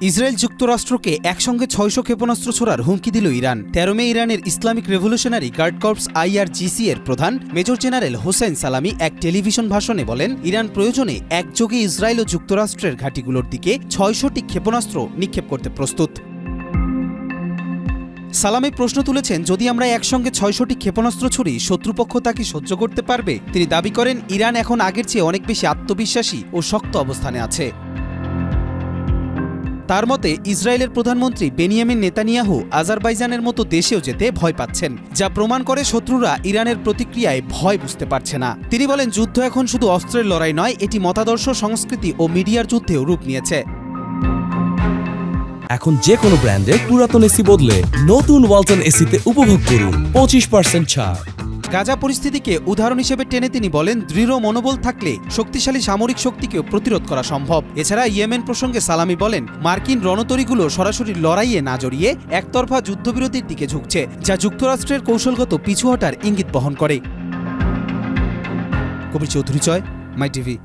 Israel যুক্তরাষ্ট্রকে একসঙ্গে ছয়শো ক্ষেপণাস্ত্র ছোড়ার হুমকি দিল ইরান। তেরো মে ইরানের Islamic revolutionary guard corps IRGC এর প্রধান, মেজর জেনারেল হোসেন সালামি এক টেলিভিশন ভাষণে বলেন, ইরান প্রয়োজনে একযোগে ইসরায়েল ও যুক্তরাষ্ট্রের ঘাঁটিগুলোর দিকে ছয়শটি ক্ষেপণাস্ত্র নিক্ষেপ করতে প্রস্তুত। সালামে প্রশ্ন তুলেছেন, যদি আমরা একসঙ্গে ছয়শটি ক্ষেপণাস্ত্র ছুড়ি, শত্রুপক্ষ তা কি সহ্য করতে পারবে? তিনি দাবি করেন, ইরান এখন আগের চেয়ে অনেক বেশি আত্মবিশ্বাসী ও শক্ত অবস্থানে আছে। তার মতে, ইসরায়েলের প্রধানমন্ত্রী বেনিয়ামিন নেতানিয়াহু আজারবাইজানের মতো দেশেও যেতে ভয় পাচ্ছেন, যা প্রমাণ করে শত্রুরা ইরানের প্রতিক্রিয়ায় ভয় বুঝতে পারছে না। তিনি বলেন, যুদ্ধ এখন শুধু অস্ত্রের লড়াই নয়, এটি মতাদর্শ, সংস্কৃতি ও মিডিয়ার যুদ্ধেও রূপ নিয়েছে। এখন যে কোনো ব্র্যান্ডের পুরাতন এসি বদলে নতুন ওয়ালটন এসিতে উপভোগ করুন পঁচিশ পার্সেন্ট ছাড়। গাজা পরিস্থিতিকে উদাহরণ হিসেবে টেনে তিনি বলেন, দৃঢ় মনোবল থাকলে শক্তিশালী সামরিক শক্তিকেও প্রতিরোধ করা সম্ভব। এছাড়া ইয়েমেন প্রসঙ্গে সালামি বলেন, মার্কিন রণতরীগুলো সরাসরি লড়াইয়ে না জড়িয়ে একতরফা যুদ্ধবিরতির দিকে ঝুঁকছে, যা যুক্তরাষ্ট্রের কৌশলগত পিছু হটার ইঙ্গিত বহন করে। কবির চৌধুরী চয়, মাই টিভি।